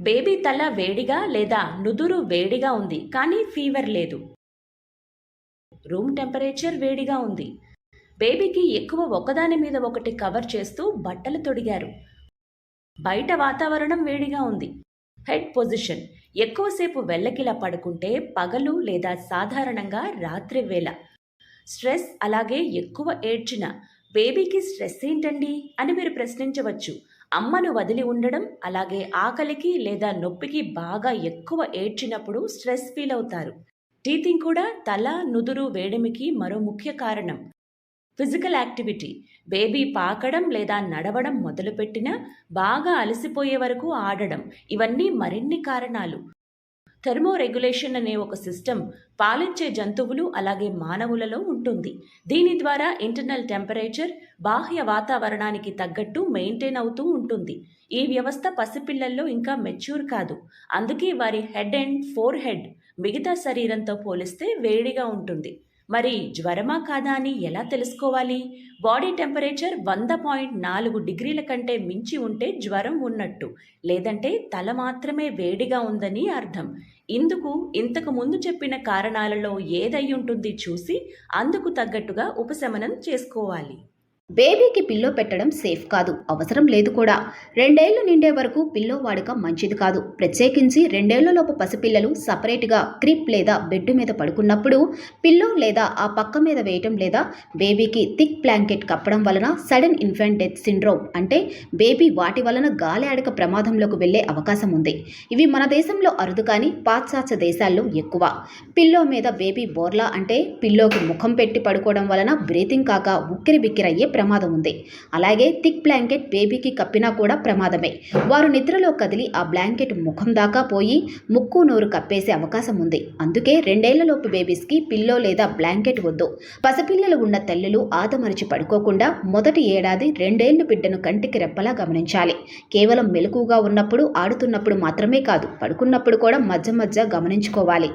Baby తల వేడిగా లేదా నుదురు వేడిగా ఉంది కానీ ఫీవర్ లేదు. రూమ్ టెంపరేచర్ వేడిగా ఉంది. బేబీకి ఎక్కువ ఒకదాని మీద ఒకటి కవర్ చేస్తూ బట్టలు తొడిగారు. బయట వాతావరణం వేడిగా ఉంది. Head position. ఎక్కువసేపు వెళ్ళకిలా పడుకుంటే పగలు లేదా సాధారణంగా రాత్రి వేళ స్ట్రెస్ అలాగే ఎక్కువ ఏడ్చిన బేబీకి స్ట్రెస్ ఏంటండి అని మీరు ప్రశ్నించవచ్చు. అమ్మను వదిలి ఉండడం అలాగే ఆకలికి లేదా నొప్పికి బాగా ఎక్కువ ఏడ్చినప్పుడు స్ట్రెస్ ఫీల్ అవుతారు. టీతింగ్ కూడా తల నుదురు వేడిమికి మరో ముఖ్య కారణం. Physical activity. బేబీ పాకడం లేదా నడవడం మొదలుపెట్టినా బాగా అలసిపోయే వరకు ఆడడం. ఇవన్నీ మరిన్ని కారణాలు. థెర్మోరెగ్యులేషన్ అనే ఒక సిస్టమ్ పాలించే జంతువులు అలాగే మానవులలో ఉంటుంది. దీని ద్వారా ఇంటర్నల్ టెంపరేచర్ బాహ్య వాతావరణానికి తగ్గట్టు మెయింటైన్ అవుతూ ఉంటుంది. ఈ వ్యవస్థ పసిపిల్లల్లో ఇంకా మెచ్యూర్ కాదు. అందుకే వారి హెడ్ అండ్ ఫోర్ హెడ్ మిగతా శరీరంతో పోలిస్తే వేడిగా ఉంటుంది. మరి జ్వరమా కాదా అని ఎలా తెలుసుకోవాలి? బాడీ టెంపరేచర్ వంద పాయింట్ నాలుగు డిగ్రీల కంటే మించి ఉంటే జ్వరం ఉన్నట్టు. లేదంటే తల మాత్రమే వేడిగా ఉందని అర్థం. ఇందుకు ఇంతకు ముందు చెప్పిన కారణాలలో ఏదై ఉంటుంది చూసి అందుకు తగ్గట్టుగా ఉపశమనం చేసుకోవాలి. బేబీకి పిల్లో పెట్టడం సేఫ్ కాదు. అవసరం లేదు కూడా. రెండేళ్ళు నిండే వరకు పిల్లో వాడకం మంచిది కాదు. ప్రత్యేకించి రెండేళ్ళలోపు పసిపిల్లలు సపరేట్గా క్రిప్ లేదా బెడ్ మీద పడుకున్నప్పుడు పిల్లో లేదా ఆ పక్క మీద వేయటం లేదా బేబీకి థిక్ బ్లాంకెట్ కప్పడం వలన సడన్ ఇన్ఫెంట్ డెత్ సిండ్రోమ్ అంటే బేబీ వాటి వలన గాలి ఆడక ప్రమాదంలోకి వెళ్ళే అవకాశం ఉంది. ఇవి మన దేశంలో అరుదు కానీ పాశ్చాత్య దేశాల్లో ఎక్కువ. పిల్లో మీద బేబీ బోర్లా అంటే పిల్లోకి ముఖం పెట్టి పడుకోవడం వలన బ్రీతింగ్ కాక ఉక్కిరి బిక్కిరయ్యే ప్రమాదం ఉంది. అలాగే థిక్ బ్లాంకెట్ బేబీకి కప్పినా కూడా ప్రమాదమే. వారు నిద్రలో కదిలి ఆ బ్లాంకెట్ ముఖం దాకా పోయి ముక్కు నోరు కప్పేసే అవకాశం ఉంది. అందుకే రెండేళ్ళలోపు బేబీస్కి పిల్లో లేదా బ్లాంకెట్ వద్దు. పసిపిల్లలు ఉన్న తల్లులు ఆదమరిచి పడుకోకుండా మొదటి ఏడాది రెండేళ్ళు బిడ్డను కంటికి రెప్పలా గమనించాలి. కేవలం మెలకుగా ఉన్నప్పుడు ఆడుతున్నప్పుడు మాత్రమే కాదు పడుకున్నప్పుడు కూడా మధ్య మధ్య గమనించుకోవాలి.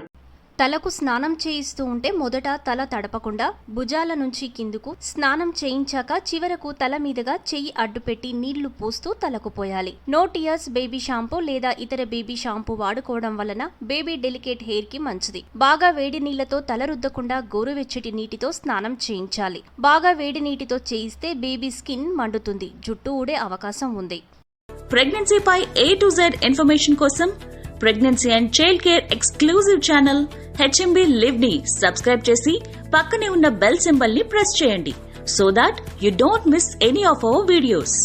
తలకు స్నానం చేయిస్తూ ఉంటే మొదట తల తడపకుండా భుజాల నుంచి కిందుకు స్నానం చేయించాక చివరకు తల మీదుగా చెయ్యి అడ్డుపెట్టి నీళ్ళు పోస్తూ తలకు పోయాలి. నో టియర్స్ బేబీ షాంపూ లేదా ఇతర బేబీ షాంపూ వాడుకోవడం వలన బేబీ డెలికేట్ హెయిర్కి మంచిది. బాగా వేడి నీళ్ళతో తల రుద్దకుండా గోరువెచ్చటి నీటితో స్నానం చేయించాలి. బాగా వేడి నీటితో చేయిస్తే బేబీ స్కిన్ మండుతుంది. జుట్టు ఊడే అవకాశం ఉంది. ప్రెగ్నెన్సీపై ఏ టు జెడ్ ఇన్ఫర్మేషన్ కోసం pregnancy and child care exclusive channel HMB లివ్ని subscribe చేసి పక్కనే ఉన్న బెల్ సింబల్ని ప్రెస్ చేయండి so that you don't miss any of our videos